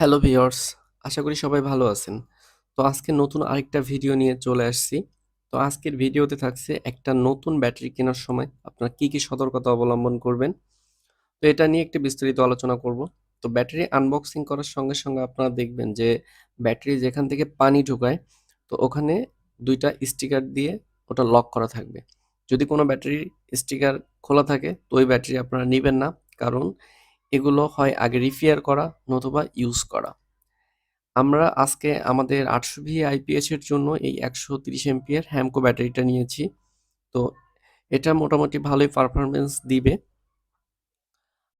Hello viewers আশা করি সবাই ভালো আছেন। তো আজকে নতুন আরেকটা ভিডিও নিয়ে চলে আসছি। তো আজকের ভিডিওতে থাকছে একটা নতুন ব্যাটারি কেনার সময় আপনারা কি কি সতর্কতা অবলম্বন করবেন? তো এটা নিয়ে একটু বিস্তারিত আলোচনা করব। তো ব্যাটারি আনবক্সিং করার সঙ্গে সঙ্গে আপনারা দেখবেন যে ব্যাটারি যেখান থেকে পানি ঢোকায়, তো ওখানে দুইটা স্টিকার দিয়ে ওটা লক করা থাকবে। যদি কোনো ব্যাটারির স্টিকার খোলা থাকে, তো ওই ব্যাটারি আপনারা নেবেন না। কারণ এগুলো হয় আগে রিপেয়ার করা নতুবা ইউজ করা। আমরা আজকে আমাদের আটশো ভি আইপিএস এর জন্য এই একশো তিরিশ এমপিয়ার হ্যামকো ব্যাটারিটা নিয়েছি। তো এটা মোটামুটি ভালোই পারফরমেন্স দিবে।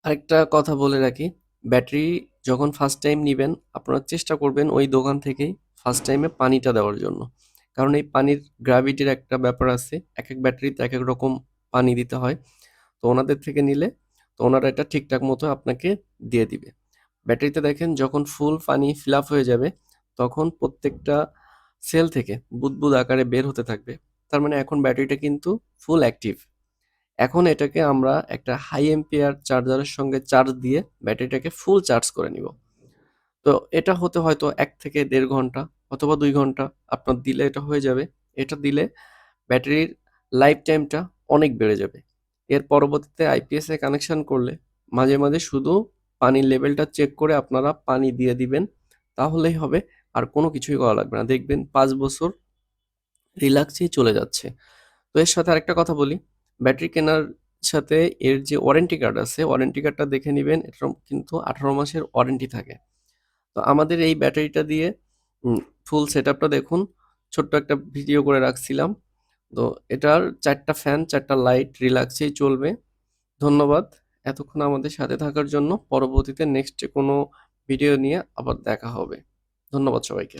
আরেকটা কথা বলে রাখি, ব্যাটারি যখন ফার্স্ট টাইম নেবেন, আপনারা চেষ্টা করবেন ওই দোকান থেকেই ফার্স্ট টাইমে পানিটা দেওয়ার জন্য। কারণ এই পানির গ্র্যাভিটির একটা ব্যাপার আছে, এক এক ব্যাটারিতে এক এক রকম পানি দিতে হয়। তো ওনাদের থেকে নিলে তো ওনারা এটা ঠিকঠাক মতো আপনাকে দিয়ে দিবে। ব্যাটারিতে দেখেন যখন ফুল পানি ফিল হয়ে যাবে, তখন প্রত্যেকটা সেল থেকে বুদবুদ আকারে বের হতে থাকবে। তার মানে এখন ব্যাটারিটা কিন্তু ফুল অ্যাক্টিভ এখন এটাকে আমরা একটা হাই এম্পিয়ার চার্জারের সঙ্গে চার্জ দিয়ে ব্যাটারিটাকে ফুল চার্জ করে নিব। তো এটা হতে হয়তো এক থেকে দেড় ঘণ্টা অথবা দুই ঘণ্টা আপনার দিলে এটা হয়ে যাবে। এটা দিলে ব্যাটারির লাইফ টাইমটা অনেক বেড়ে যাবে। এর পরবর্তীতে আইপিএস এ কানেকশন করলে মাঝে মাঝে শুধু পানির লেভেলটা চেক করে আপনারা পানি দিয়ে দিবেন, তাহলেই হবে। আর কোনো কিছুই করা লাগবে না। দেখবেন পাঁচ বছর রিল্যাক্সেই চলে যাচ্ছে। তো এর সাথে আরেকটা কথা বলি। ব্যাটারি কেনার সাথে এর যে ওয়ারেন্টি কার্ড আছে ওয়ারেন্টি কার্ডটা দেখে নেবেন। এটা কিন্তু আঠারো মাসের ওয়ারেন্টি থাকে। তো আমাদের এই ব্যাটারিটা দিয়ে ফুল সেট দেখুন। ছোট্ট একটা ভিডিও করে রাখছিলাম। তো এটার চারটা ফ্যান চারটা লাইট রিল্যাক্সেই চলবে। ধন্যবাদ এতক্ষণ আমাদের সাথে থাকার জন্য। পরবর্তীতে নেক্সট কোনো ভিডিও নিয়ে আবার দেখা হবে। ধন্যবাদ সবাইকে।